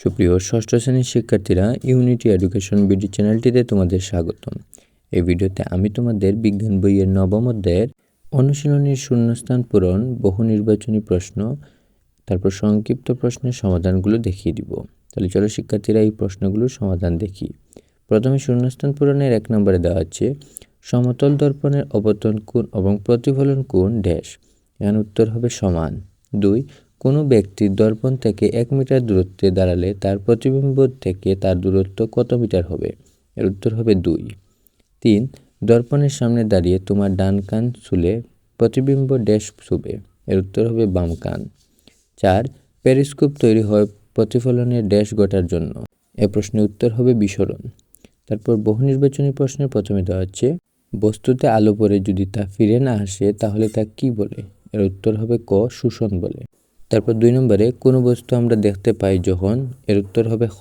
সুপ্রিয় ষষ্ঠ শ্রেণির শিক্ষার্থীরা ইউনিটি এডুকেশন বিডি চ্যানেলটিতে তোমাদের স্বাগতম। এই ভিডিওতে আমি তোমাদের বিজ্ঞান বইয়ের নবম অধ্যায়ের অনুশীলনীর শূন্যস্থান পূরণ, বহু নির্বাচনী প্রশ্ন, তারপর সংক্ষিপ্ত প্রশ্নের সমাধানগুলো দেখিয়ে দিব। তাহলে চলো শিক্ষার্থীরা এই প্রশ্নগুলোর সমাধান দেখি। প্রথমে শূন্যস্থান পূরণের এক নম্বরে দেওয়া আছে, সমতল দর্পণের অবতন কোণ এবং প্রতিফলন কোণ ড্যাশ। এখানে উত্তর হবে সমান। দুই কোনো ব্যক্তি দর্পণ থেকে এক মিটার দূরত্বে দাঁড়ালে তার প্রতিবিম্ব থেকে তার দূরত্ব কত মিটার হবে? এর উত্তর হবে দুই। তিন, দর্পণের সামনে দাঁড়িয়ে তোমার ডান কান ছুলে প্রতিবিম্ব ড্যাশ ছুবে। এর উত্তর হবে বাম কান। চার, পেরিস্কোপ তৈরি হয় প্রতিফলনের ড্যাশ ঘটার জন্য। এ প্রশ্নের উত্তর হবে বিসরণ। তারপর বহু নির্বাচনী প্রশ্নের প্রথমে দেওয়া হচ্ছে, বস্তুতে আলো পরে যদি তা ফিরে না আসে তাহলে তা কি বলে? এর উত্তর হবে ক, শোষণ বলে। তারপর দুই নম্বরে, কোনো বস্তু আমরা দেখতে পাই যখন, এর উত্তর হবে খ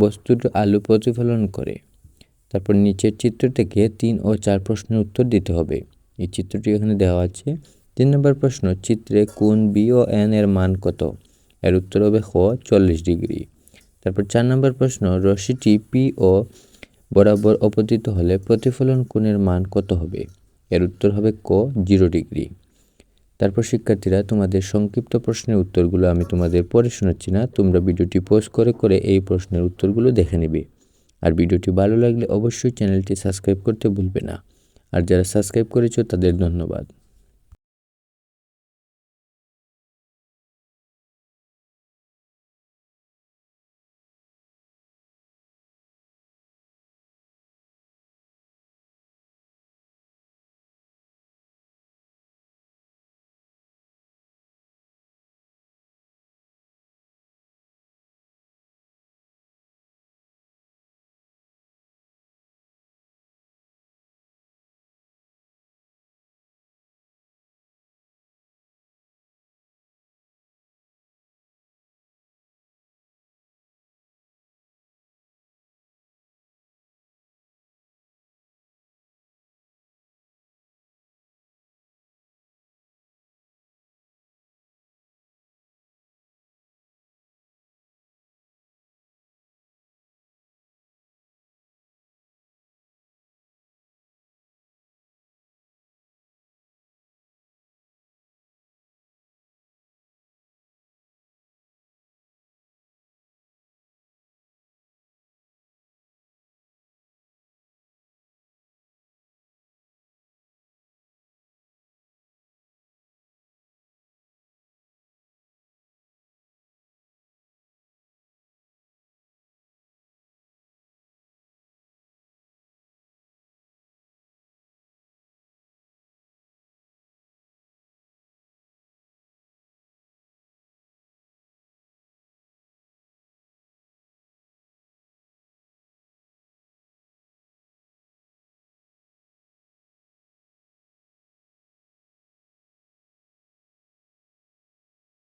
বস্তুটি আলো প্রতিফলন করে। তারপর নিচের চিত্র থেকে তিন ও চার প্রশ্নের উত্তর দিতে হবে। এই চিত্রটি এখানে দেওয়া আছে। তিন নম্বর প্রশ্ন, চিত্রে কোন বি ও এন এর মান কত? এর উত্তর হবে খ চল্লিশ ডিগ্রি। তারপর চার নম্বর প্রশ্ন, রশ্মিটি পি ও বরাবর অপতিত হলে প্রতিফলন কোণের মান কত হবে? এর উত্তর হবে ক, জিরো ডিগ্রি। তারপর শিক্ষার্থীরা তোমাদের সংক্ষিপ্ত প্রশ্নের উত্তরগুলো আমি তোমাদের পরে শোনাচ্ছি না। তোমরা ভিডিওটি পোস্ট করে করে এই প্রশ্নের উত্তরগুলো দেখে নেবে। আর ভিডিওটি ভালো লাগলে অবশ্যই চ্যানেলটি সাবস্ক্রাইব করতে ভুলবে না। আর যারা সাবস্ক্রাইব করেছ তাদের ধন্যবাদ।